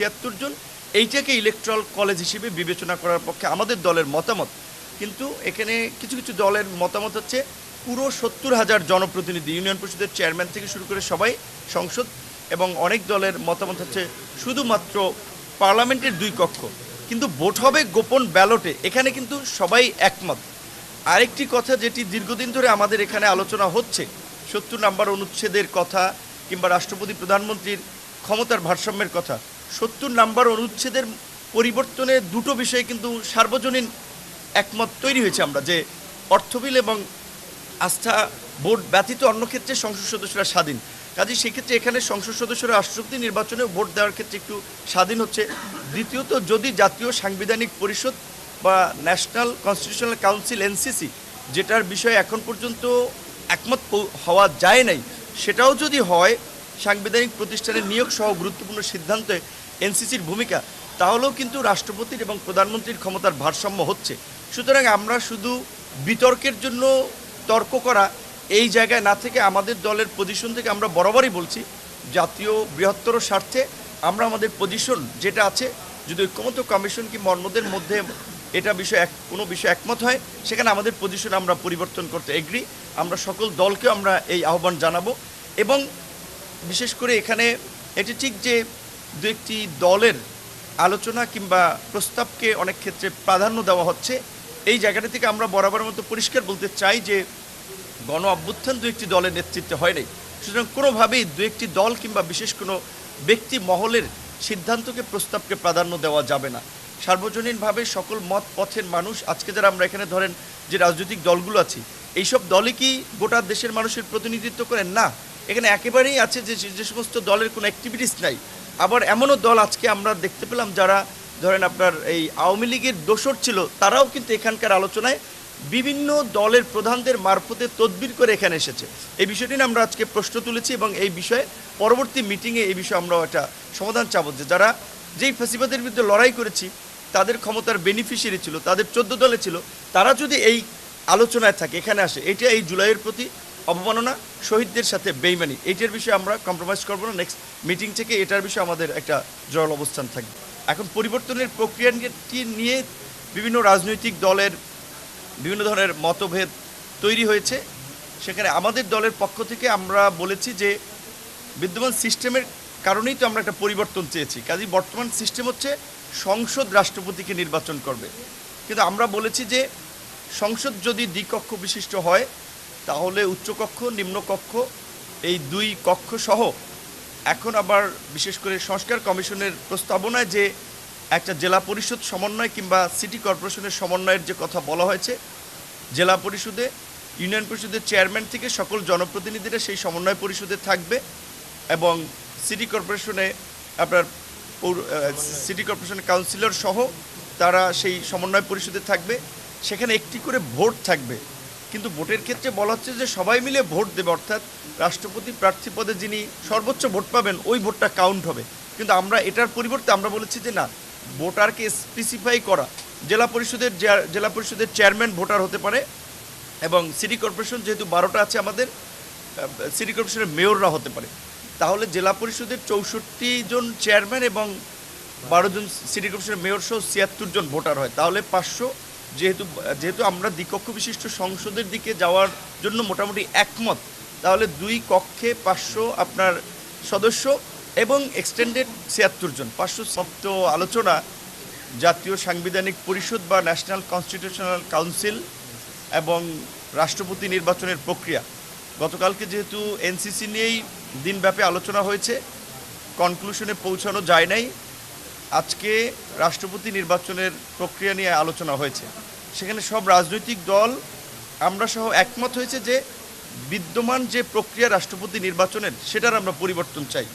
তিয়াত্তর জন, এইটাকে electoral college হিসেবে বিবেচনা করার পক্ষে আমাদের দলের মতামত। কিন্তু এখানে কিছু কিছু দলের মতামত হচ্ছে, পুরো সত্তর হাজার জনপ্রতিনিধি, ইউনিয়ন পরিষদের চেয়ারম্যান থেকে শুরু করে সবাই সংসদ, এবং অনেক দলের মতামত হচ্ছে শুধুমাত্র পার্লামেন্টের দুই কক্ষ। কিন্তু ভোট হবে গোপন ব্যালটে, এখানে কিন্তু সবাই একমত। আরেকটি কথা যেটি দীর্ঘদিন ধরে আমাদের এখানে আলোচনা হচ্ছে, সত্তর নাম্বার অনুচ্ছেদের কথা কিংবা রাষ্ট্রপতি প্রধানমন্ত্রীর ক্ষমতার ভারসাম্যের কথা। সত্তর নাম্বার অনুচ্ছেদের পরিবর্তনে দুটো বিষয়ে কিন্তু সার্বজনীন একমত তৈরি হয়েছে আমরা, যে অর্থবিল এবং আস্থা ভোট ব্যতীত অন্য ক্ষেত্রে সংসদ সদস্যরা স্বাধীন। কাজে সেক্ষেত্রে এখানে সংসদ সদস্যরা রাষ্ট্রপতি নির্বাচনে ভোট দেওয়ার ক্ষেত্রে একটু স্বাধীন হচ্ছে। দ্বিতীয়ত, যদি জাতীয় সাংবিধানিক পরিষদ বা ন্যাশনাল কনস্টিটিউশনাল কাউন্সিল, এনসিসি, যেটার বিষয়ে এখন পর্যন্ত একমত হওয়া যায় নাই, সেটাও যদি হয় সাংবিধানিক প্রতিষ্ঠানের নিয়োগ সহ গুরুত্বপূর্ণ সিদ্ধান্তে এনসিসির ভূমিকা, তাহলেও কিন্তু রাষ্ট্রপতির এবং প্রধানমন্ত্রীর ক্ষমতার ভারসাম্য হচ্ছে। সুতরাং আমরা শুধু বিতর্কের জন্য তর্ক করা, এই জায়গায় না থেকে আমাদের দলের পজিশন থেকে আমরা বরাবরই বলছি, জাতীয় বৃহত্তর স্বার্থে আমরা আমাদের পজিশন যেটা আছে, যদি ঐক্যমত কমিশন কি মর্মদের মধ্যে এটা বিষয়ে এক, কোনো বিষয়ে একমত হয়, সেখানে আমাদের পজিশন আমরা পরিবর্তন করতে এগ্রি আমরা সকল দলকে আমরা এই আহ্বান জানাব এবং বিশেষ করে এখানে এটি ঠিক যে দু একটি দলের আলোচনা কিংবা প্রস্তাবকে অনেক ক্ষেত্রে প্রাধান্য দেওয়া হচ্ছে। এই জায়গাটা থেকে আমরা বরাবরের মতো পরিষ্কার বলতে চাই যে গণ অভ্যুত্থান দু একটি দলের নেতৃত্বে হয় নাই। সুতরাং কোনোভাবেই দু একটি দল কিংবা বিশেষ কোনো ব্যক্তি মহলের সিদ্ধান্তকে, প্রস্তাবকে প্রাধান্য দেওয়া যাবে না। সার্বজনীনভাবে সকল মত পথের মানুষ, আজকে যারা আমরা এখানে ধরেন যে রাজনৈতিক দলগুলো আছি, এইসব দলই কি গোটা দেশের মানুষের প্রতিনিধিত্ব করেন? না। এখানে একেবারেই আছে যে যে সমস্ত দলের কোনো অ্যাক্টিভিটিস নাই। আবার এমনও দল আজকে আমরা দেখতে পেলাম যারা ধরেন আপনার এই আওয়ামী লীগের দোসর ছিল, তারাও কিন্তু এখানকার আলোচনায় বিভিন্ন দলের প্রধানদের মারফতে তদবির করে এখানে এসেছে। এই বিষয়টি নিয়ে আমরা আজকে প্রশ্ন তুলেছি এবং এই বিষয়ে পরবর্তী মিটিংয়ে এই বিষয়ে আমরা একটা সমাধান চাবো যে যারা যেই ফেসিবাদের বিরুদ্ধে লড়াই করেছি, তাদের ক্ষমতার বেনিফিশিয়ারি ছিল, তাদের চোদ্দ দলে ছিল, তারা যদি এই আলোচনায় থাকে, এখানে আসে, এটা এই জুলাইয়ের প্রতি অবমাননা, শহীদদের সাথে বেইমানি, এইটার বিষয়ে আমরা কম্প্রোমাইজ করব না। নেক্সট মিটিং থেকে এটার বিষয়ে আমাদের একটা জল অবস্থান থাকবে। এখন পরিবর্তনের প্রক্রিয়াটি নিয়ে বিভিন্ন রাজনৈতিক দলের বিভিন্ন ধরনের মতভেদ তৈরি হয়েছে। সেখানে আমাদের দলের পক্ষ থেকে আমরা বলেছি যে, বিদ্যমান সিস্টেমের কারণেই তো আমরা একটা পরিবর্তন চেয়েছি। কাজে বর্তমান সিস্টেম হচ্ছে সংসদ রাষ্ট্রপতিকে নির্বাচন করবে। কিন্তু আমরা বলেছি যে, সংসদ যদি দ্বিকক্ষ বিশিষ্ট হয় তাহলে উচ্চকক্ষ, নিম্নকক্ষ, এই দুই কক্ষ সহ এখন আবার বিশেষ করে সংস্কার কমিশনের প্রস্তাবনায় যে একটা জেলা পরিষদ সমন্বয় কিংবা সিটি কর্পোরেশনের সমন্বয়ের যে কথা বলা হয়েছে, জেলা পরিষদে, ইউনিয়ন পরিষদের চেয়ারম্যান থেকে সকল জনপ্রতিনিধিরা সেই সমন্বয় পরিষদে থাকবে এবং সিটি কর্পোরেশনে আপনার সিটি কর্পোরেশনের কাউন্সিলর সহ তারা সেই সমন্বয় পরিষদে থাকবে। সেখানে একটি করে ভোট থাকবে। কিন্তু ভোটের ক্ষেত্রে বলা হচ্ছে যে সবাই মিলে ভোট দেবে, অর্থাৎ রাষ্ট্রপতি প্রার্থী পদে যিনি সর্বোচ্চ ভোট পাবেন, ওই ভোটটা কাউন্ট হবে। কিন্তু আমরা এটার পরিবর্তে আমরা বলেছি যে না, ভোটারকে স্পেসিফাই করা। জেলা পরিষদের জেলা পরিষদের চেয়ারম্যান ভোটার হতে পারে এবং সিটি কর্পোরেশন যেহেতু বারোটা আছে আমাদের সিটি কর্পোরেশনের মেয়ররা হতে পারে। তাহলে জেলা পরিষদের চৌষট্টি জন চেয়ারম্যান এবং বারো জন সিটি কর্পোরেশনের মেয়র সহ ছিয়াত্তর জন ভোটার হয়। তাহলে পাঁচশো যেহেতু যেহেতু আমরা দ্বিকক্ষ বিশিষ্ট সংসদের দিকে যাওয়ার জন্য মোটামুটি একমত, তাহলে দুই কক্ষে পাঁচশো আপনার সদস্য এবং এক্সটেন্ডেড ছিয়াত্তর জন। পাঁচশো সপ্ত আলোচনা জাতীয় সাংবিধানিক পরিষদ বা ন্যাশনাল কনস্টিটিউশনাল কাউন্সিল এবং রাষ্ট্রপতি নির্বাচনের প্রক্রিয়া। গতকালকে যেহেতু এনসিসি নিয়েই দিনব্যাপী আলোচনা হয়েছে কনক্লুশনে পৌঁছানো যায় নাই। আজকে রাষ্ট্রপতি নির্বাচনের প্রক্রিয়া নিয়ে আলোচনা হয়েছে। সেখানে সব রাজনৈতিক দল, আমরা সহ একমত হয়েছে যে বিদ্যমান যে প্রক্রিয়া রাষ্ট্রপতি নির্বাচনের, সেটার আমরা পরিবর্তন চাই।